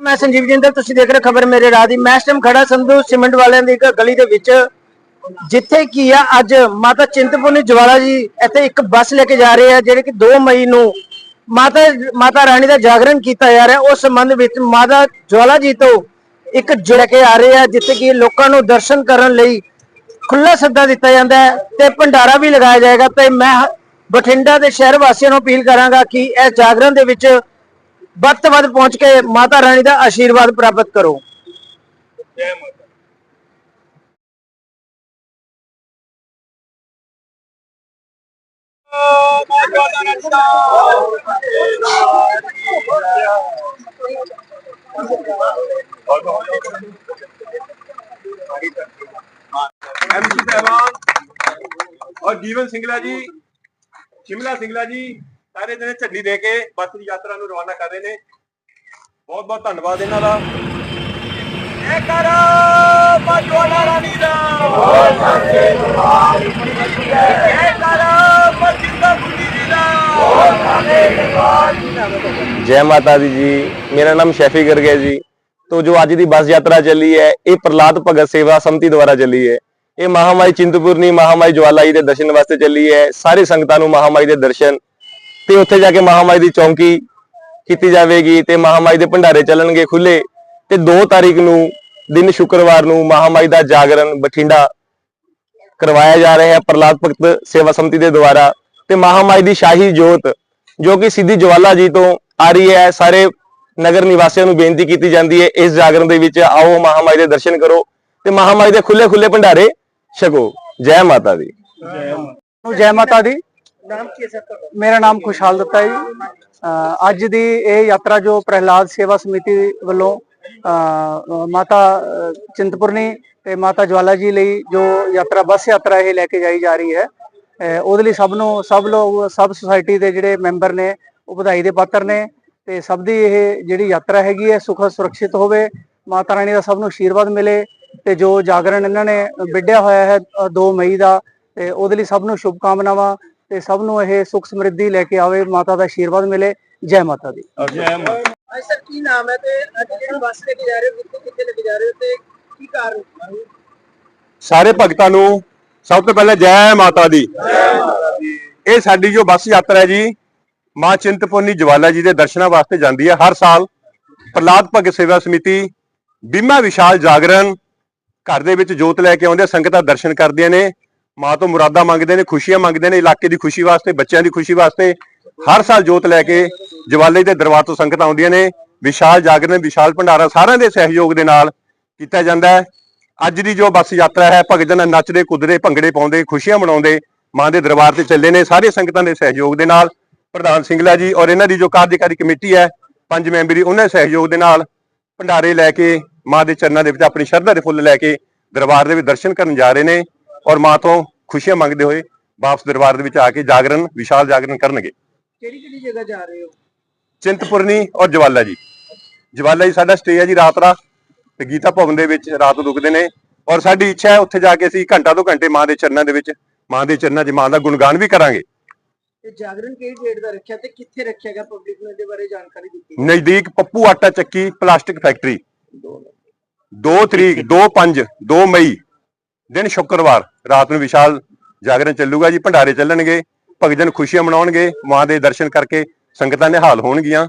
ਮੈਂ ਸੰਜੀਵ ਜਿੰਦਲ, ਤੁਸੀਂ ਦੇਖ ਰਹੇ ਖਬਰ ਮੇਰੇ ਰਾਹ ਦੀ। ਮੈਂ ਇਸ ਟਾਈਮ ਖੜਾ ਸੰਧੂ ਸੀਮੈਂਟ ਵਾਲਿਆਂ ਦੀ ਇੱਕ ਗਲੀ ਦੇ ਵਿੱਚ, ਜਿੱਥੇ ਕੀ ਆ, ਅੱਜ ਮਾਤਾ ਚਿੰਤਪੁਰਨੀ ਜਵਾਲਾ ਜੀ ਇੱਥੇ ਇੱਕ ਬੱਸ ਲੈ ਕੇ ਜਾ ਰਹੇ ਆ, ਜਿਹੜੇ ਕਿ 2 ਮਈ ਨੂੰ ਮਾਤਾ ਮਾਤਾ ਰਾਣੀ ਦਾ ਜਾਗਰਣ ਕੀਤਾ ਜਾ ਰਿਹਾ। ਉਸ ਸੰਬੰਧ ਵਿੱਚ ਮਾਤਾ ਜਵਾਲਾ ਜੀ ਤੋਂ ਇੱਕ ਜੁੜ ਕੇ ਆ ਰਹੇ ਆ, ਜਿੱਥੇ ਕਿ ਲੋਕਾਂ ਨੂੰ ਦਰਸ਼ਨ ਕਰਨ ਲਈ ਖੁੱਲਾ ਸੱਦਾ ਦਿੱਤਾ ਜਾਂਦਾ ਹੈ ਤੇ ਭੰਡਾਰਾ ਵੀ ਲਗਾਇਆ ਜਾਏਗਾ। ਤੇ ਮੈਂ ਬਠਿੰਡਾ ਦੇ ਸ਼ਹਿਰ ਵਾਸੀਆਂ ਨੂੰ ਅਪੀਲ ਕਰਾਂਗਾ ਕਿ ਇਸ ਜਾਗਰਣ ਦੇ ਵਿੱਚ ਵੱਧ ਤੋਂ ਵੱਧ ਪਹੁੰਚ ਕੇ ਮਾਤਾ ਰਾਣੀ ਦਾ ਆਸ਼ੀਰਵਾਦ ਪ੍ਰਾਪਤ ਕਰੋ। ਐਮਸੀ ਸਹਿਬਾਨ ਔਰ ਜੀਵਨ ਸਿੰਗਲਾ ਜੀ ਸ਼ਿਮਲਾ ਸਿੰਗਲਾ ਜੀ ਸਾਰੇ ਜਣੇ ਝੰਡੀ ਦੇ ਕੇ ਬੱਸ ਦੀ ਯਾਤਰਾ ਨੂੰ ਰਵਾਨਾ ਕਰ ਰਹੇ ਨੇ ਬਹੁਤ ਬਹੁਤ ਧੰਨਵਾਦ ਇਹਨਾਂ ਦਾ ਇਹ ਕਰ ਮਜਵਾਲਾ ਰਾਣੀ ਦਾ ਹੋਰ ਸੰਤੇ ਦਰਬਾਰ ਇਹ ਕਰ ਮਜਿੰਦਾ ਬੁੱਢੀ ਜੀ ਦਾ ਹੋਰ जय माता दी जी मेरा नाम शैफी गर्ग है जी तो जो आज दी बस यात्रा चली है ये प्रहलाद भगत सेवा समिति द्वारा चली है ਇਹ ਮਹਾਮਾਈ ਚਿੰਤਪੁਰਨੀ ਮਹਾਮਾਈ ਜਵਾਲਾ ਜੀ ਦੇ ਦਰਸ਼ਨ ਵਾਸਤੇ ਚੱਲੀ ਹੈ ਸਾਰੇ ਸੰਗਤਾਂ ਨੂੰ ਮਹਾਮਾਈ ਦੇ ਦਰਸ਼ਨ ਤੇ ਉੱਥੇ ਜਾ ਕੇ ਮਹਾਮਾਈ ਦੀ ਚੌਂਕੀ ਕੀਤੀ ਜਾਵੇਗੀ ਤੇ ਮਹਾਮਾਈ ਦੇ ਭੰਡਾਰੇ ਚੱਲਣਗੇ ਖੁੱਲੇ ਤੇ 2 ਤਾਰੀਖ ਨੂੰ, ਦਿਨ ਸ਼ੁੱਕਰਵਾਰ ਨੂੰ ਮਹਾਮਾਈ ਦਾ ਜਾਗਰਣ ਬਠਿੰਡਾ ਕਰਵਾਇਆ ਜਾ ਰਿਹਾ ਹੈ ਪ੍ਰਹਲਾਦ ਭਗਤ ਸੇਵਾ ਸਮਿਤੀ ਦੇ ਦੁਆਰਾ ਤੇ ਮਹਾਮਾਈ ਦੀ ਸ਼ਾਹੀ ਜੋਤ, ਜੋ ਕਿ ਸਿੱਧੀ ਜਵਾਲਾ ਜੀ ਤੋਂ ਆ ਰਹੀ ਹੈ, ਸਾਰੇ ਨਗਰ ਨਿਵਾਸੀਆਂ ਨੂੰ ਬੇਨਤੀ ਕੀਤੀ ਜਾਂਦੀ ਹੈ, ਇਸ ਜਾਗਰਣ ਦੇ ਵਿੱਚ ਆਓ ਮਹਾਮਾਈ ਦੇ ਦਰਸ਼ਨ ਕਰੋ ਤੇ ਮਹਾਮਾਈ ਦੇ ਖੁੱਲੇ ਖੁੱਲੇ ਭੰਡਾਰੇ ਛਕੋ। ਜੈ ਮਾਤਾ ਦੀ। ਜੈ ਮਾਤਾ ਦੀ। ਨਾਮ ਕੀ ਹੈ ਸਰ ਤੁਹਾਡਾ? ਮੇਰਾ ਨਾਮ ਖੁਸ਼ਹਾਲ ਦੱਤਾ ਜੀ। ਅੱਜ ਦੀ ਇਹ ਯਾਤਰਾ ਜੋ ਪ੍ਰਹਿਲਾਦ ਸੇਵਾ ਸਮਿਤੀ ਵੱਲੋਂ ਮਾਤਾ ਚਿੰਤਪੁਰਨੀ ਤੇ ਮਾਤਾ ਜਵਾਲਾ ਜੀ ਲਈ ਜੋ ਯਾਤਰਾ, ਬੱਸ ਯਾਤਰਾ ਇਹ ਲੈ ਕੇ ਜਾਈ ਜਾ ਰਹੀ ਹੈ ਉਹਦੇ ਲਈ ਸਭ ਨੂੰ, ਸਭ ਲੋਕ, ਸਭ ਸੁਸਾਇਟੀ ਦੇ ਜਿਹੜੇ ਮੈਂਬਰ ਨੇ ਉਹ ਵਧਾਈ ਦੇ ਪਾਤਰ ਨੇ, ਤੇ ਸਭ ਦੀ ਇਹ ਜਿਹੜੀ ਯਾਤਰਾ ਹੈਗੀ ਹੈ, ਸੁਖ ਸੁਰੱਖਿਅਤ ਹੋਵੇ, ਮਾਤਾ ਰਾਣੀ ਦਾ ਸਭ ਨੂੰ ਆਸ਼ੀਰਵਾਦ ਮਿਲੇ, ਤੇ ਜੋ ਜਾਗਰਣ ਇਹਨਾਂ ਨੇ ਵਿੱਢਿਆ ਹੋਇਆ ਹੈ 2 ਮਈ ਦਾ, ਤੇ ਉਹਦੇ ਲਈ ਸਭ ਨੂੰ ਸ਼ੁਭ ਕਾਮਨਾਵਾਂ ਤੇ ਸਭ ਨੂੰ ਇਹ ਸੁਖ ਸਮਰਿੱਧੀ ਲੈ ਕੇ ਆਵੇ ਮਾਤਾ ਦਾ ਆਸ਼ੀਰਵਾਦ ਮਿਲੇ ਜੈ ਮਾਤਾ ਦੀ। ਜੈ ਮਾਤਾ ਅੱਜ ਸਰ ਕੀ ਨਾਮ ਹੈ ਤੇ ਅੱਜ ਜਿਹੜੀ ਬੱਸ ਲੈ ਕੇ ਜਾ ਰਹੇ ਹੋ ਕਿੱਥੇ ਕਿੱਥੇ ਲੈ ਕੇ ਜਾ ਰਹੇ ਹੋ ਤੇ ਕੀ ਕਾਰਨ ਸਾਰੇ ਭਗਤਾਂ ਨੂੰ ਸਭ ਤੋਂ ਪਹਿਲਾਂ ਜੈ ਮਾਤਾ ਦੀ। ਇਹ ਸਾਡੀ ਜੋ ਬੱਸ ਯਾਤਰਾ ਹੈ ਜੀ ਮਾਂ ਚਿੰਤਪੁਰਨੀ ਜਵਾਲਾ ਜੀ ਦੇ ਦਰਸ਼ਨਾਂ ਵਾਸਤੇ ਜਾਂਦੀ ਹੈ ਹਰ ਸਾਲ। ਪ੍ਰਲਾਦ ਭਗਤ ਸੇਵਾ ਸਮਿਤੀ ਬੀਮਾ ਵਿਸ਼ਾਲ ਜਾਗਰਣ ਘਰ ਦੇ ਵਿੱਚ ਜੋਤ ਲੈ ਕੇ ਆਉਂਦੇ ਸੰਗਤਾਂ ਦਰਸ਼ਨ ਕਰਦੀਆਂ ਨੇ। ਮਾਂ ਤੋਂ ਮੁਰਾਦਾਂ ਮੰਗਦੇ ਨੇ, ਖੁਸ਼ੀਆਂ ਮੰਗਦੇ ਨੇ, ਇਲਾਕੇ ਦੀ ਖੁਸ਼ੀ ਵਾਸਤੇ, ਬੱਚਿਆਂ ਦੀ ਖੁਸ਼ੀ ਵਾਸਤੇ ਹਰ ਸਾਲ ਜੋਤ ਲੈ ਕੇ ਜਵਾਲੇ ਦੇ ਦਰਬਾਰ ਤੋਂ ਸੰਗਤਾਂ ਆਉਂਦੀਆਂ ਨੇ। ਵਿਸ਼ਾਲ ਜਾਗਰਣ, ਵਿਸ਼ਾਲ ਭੰਡਾਰਾ ਸਾਰਿਆਂ ਦੇ ਸਹਿਯੋਗ ਦੇ ਨਾਲ ਕੀਤਾ ਜਾਂਦਾ ਹੈ। ਅੱਜ ਦੀ ਜੋ ਬੱਸ ਯਾਤਰਾ ਹੈ ਭਗਤ ਜਨ ਨੱਚਦੇ, ਕੁੱਦਦੇ, ਭੰਗੜੇ ਪਾਉਂਦੇ, ਖੁਸ਼ੀਆਂ ਮਨਾਉਂਦੇ ਮਾਂ ਦੇ ਦਰਬਾਰ ਤੇ ਚੱਲੇ ਨੇ, ਸਾਰੇ ਸੰਗਤਾਂ ਦੇ ਸਹਿਯੋਗ ਦੇ ਨਾਲ। ਪ੍ਰਧਾਨ ਸਿੰਗਲਾ ਜੀ ਔਰ ਇਹਨਾਂ ਦੀ ਜੋ ਕਾਰਜਕਾਰੀ ਕਮੇਟੀ ਹੈ, ਪੰਜ ਮੈਂਬਰੀ ਉਹਨਾਂ ਦੇ ਸਹਿਯੋਗ ਦੇ ਨਾਲ ਭੰਡਾਰੇ ਲੈ ਕੇ ਮਾਂ ਦੇ ਚਰਨਾਂ ਦੇ ਵਿੱਚ ਆਪਣੀ ਸ਼ਰਧਾ ਦੇ ਫੁੱਲ ਲੈ ਕੇ ਦਰਬਾਰ ਦੇ ਵਿੱਚ ਦਰਸ਼ਨ ਕਰਨ ਜਾ ਰਹੇ ਨੇ। ਔਰ ਮਾਂ ਤੋਂ ਖੁਸ਼ੀਆਂ ਮੰਗਦੇ ਹੋਏ ਵਾਪਸ ਦਰਬਾਰ ਦੇ ਵਿੱਚ ਆ ਕੇ ਜਾਗਰਣ ਵਿਸ਼ਾਲ ਜਾਗਰਣ ਕਰਨਗੇ। ਕਿਹੜੀ ਕਿਹੜੀ ਜਗ੍ਹਾ ਜਾ ਰਹੇ ਹੋ? ਚਿੰਤਪੁਰਨੀ ਔਰ ਜਵਾਲਾ ਜੀ। ਜਵਾਲਾ ਜੀ ਸਾਡਾ ਸਟੇ ਹੈ ਜੀ ਰਾਤ ਦਾ। ਤੇ ਗੀਤਾ ਭਵਨ ਦੇ ਵਿੱਚ ਰਾਤ ਰੁਕਦੇ ਨੇ। ਔਰ ਸਾਡੀ ਇੱਛਾ ਹੈ ਉੱਥੇ ਜਾ ਕੇ ਅਸੀਂ ਘੰਟਾ ਤੋਂ ਘੰਟੇ ਮਾਂ ਦੇ ਚਰਨਾਂ ਦੇ ਵਿੱਚ ਮਾਂ ਦੇ ਚਰਨਾਂ 'ਚ ਮਾਂ ਦਾ ਗੁਣਗਾਨ ਵੀ ਕਰਾਂਗੇ। ਤੇ ਜਾਗਰਣ ਕਿਹੜੀ ਡੇਟ ਦਾ ਰੱਖਿਆ ਤੇ ਕਿੱਥੇ ਰੱਖਿਆ ਗਿਆ? ਪਬਲਿਕ ਨੂੰ ਇਹਦੇ ਬਾਰੇ ਜਾਣਕਾਰੀ ਦਿੱਤੀ ਨਜ਼ਦੀਕ ਪੱਪੂ ਆਟਾ ਚੱਕੀ ਪਲਾਸਟਿਕ ਫੈਕਟਰੀ। 2 ਤਰੀਕ 2 5 2 ਮਈ। ਦਿਨ ਸ਼ੁੱਕਰਵਾਰ, ਰਾਤ ਨੂੰ ਵਿਸ਼ਾਲ ਜਾਗਰਣ ਚੱਲੂਗਾ ਜੀ, ਭੰਡਾਰੇ ਚੱਲਣਗੇ, ਭਗਜਨ ਖੁਸ਼ੀਆਂ ਮਨਾਉਣਗੇ, ਮਾਂ ਦੇ ਦਰਸ਼ਨ ਕਰਕੇ ਸੰਗਤਾਂ ਨਿਹਾਲ ਹੋਣਗੀਆਂ।